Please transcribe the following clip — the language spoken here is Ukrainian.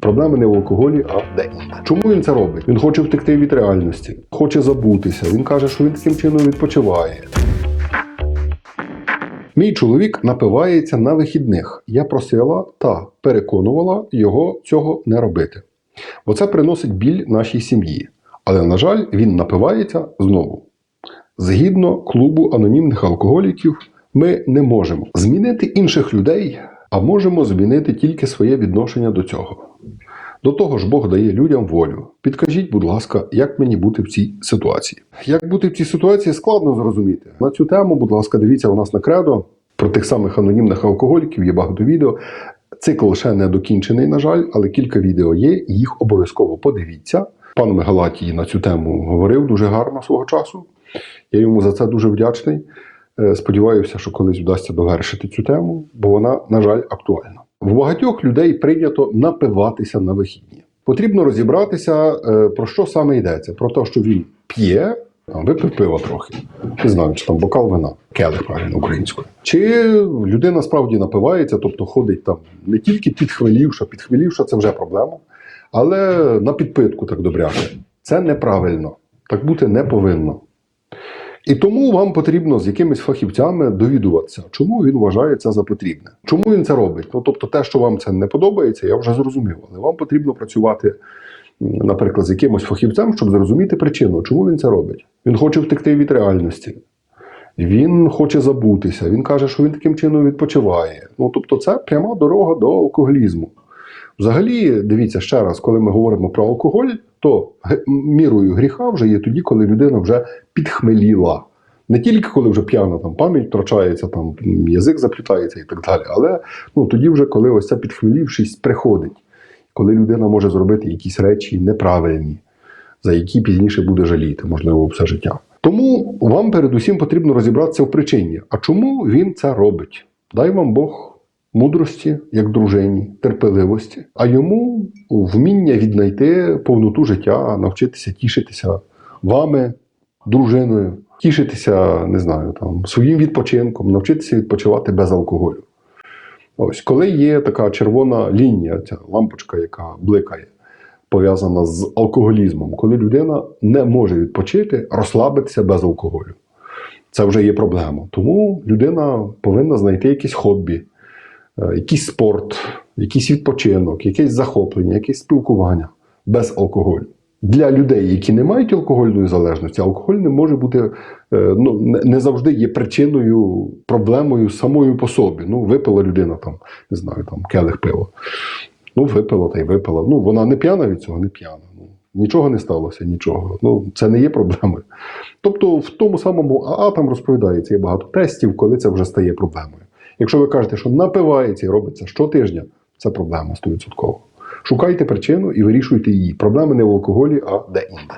Проблема не в алкоголі, а де інде. Чому він це робить? Він хоче втекти від реальності, хоче забутися. Він каже, що він таким чином відпочиває. Мій чоловік напивається на вихідних. Я просила та переконувала його цього не робити. Бо це приносить біль нашій сім'ї. Але, на жаль, він напивається знову. Згідно клубу анонімних алкоголіків, ми не можемо змінити інших людей, а можемо змінити тільки своє відношення до цього. До того ж, Бог дає людям волю. Підкажіть, будь ласка, як мені бути в цій ситуації? Як бути в цій ситуації, складно зрозуміти. На цю тему, будь ласка, дивіться у нас на кредо про тих самих анонімних алкоголіків, є багато відео. Цикл ще не докінчений, на жаль, але кілька відео є. Їх обов'язково подивіться. Пан Мегалатій на цю тему говорив дуже гарно свого часу. Я йому за це дуже вдячний. Е, Сподіваюся, що колись вдасться довершити цю тему, бо вона, на жаль, актуальна. В багатьох людей прийнято напиватися на вихідні. Потрібно розібратися, е, про що саме йдеться. Про те, що він п'є, там, випив пива трохи. Не знаю, чи там бокал вина, келих правильно українською. Чи людина справді напивається, тобто ходить там не тільки підхмелівша, підхмелівша це вже проблема, але на підпитку так добряше. Це неправильно. Так бути не повинно. І тому вам потрібно з якимись фахівцями довідуватися, чому він вважає це за потрібне. Чому він це робить? Ну тобто, те, що вам це не подобається, я вже зрозумів. Але вам потрібно працювати, наприклад, з якимось фахівцем, щоб зрозуміти причину, чому він це робить. Він хоче втекти від реальності. Він хоче забутися. Він каже, що він таким чином відпочиває. Ну тобто, це пряма дорога до алкоголізму. Взагалі, дивіться ще раз, коли ми говоримо про алкоголь, то мірою гріха вже є тоді, коли людина вже підхмеліла. Не тільки коли вже п'яна там пам'ять втрачається, там язик заплітається і так далі. Але ну, тоді вже, коли ось ця підхмелівшість приходить, коли людина може зробити якісь речі неправильні, за які пізніше буде жаліти, можливо, все життя. Тому вам передусім потрібно розібратися в причині. А чому він це робить? Дай вам Бог мудрості, як дружині, терпеливості, а йому вміння віднайти повноту життя, навчитися тішитися вами, дружиною, тішитися, не знаю, там, своїм відпочинком, навчитися відпочивати без алкоголю. Ось, коли є така червона лінія, ця лампочка, яка бликає, пов'язана з алкоголізмом, коли людина не може відпочити, розслабитися без алкоголю. Це вже є проблема. Тому людина повинна знайти якесь хобі, якийсь спорт, якийсь відпочинок, якесь захоплення, якесь спілкування без алкоголю. Для людей, які не мають алкогольної залежності, алкоголь не може бути е, ну, не завжди є причиною, проблемою самою по собі. Ну, випила людина там, не знаю, там келих пива. Ну, випила та й випила. Ну, вона не п'яна від цього, не п'яна. Ну, нічого не сталося, нічого. Ну, це не є проблемою. Тобто, в тому самому АА там розповідається, є багато тестів, коли це вже стає проблемою. Якщо ви кажете, що напивається і робиться щотижня, це проблема 100%. Шукайте причину і вирішуйте її. Проблема не в алкоголі, а де інде.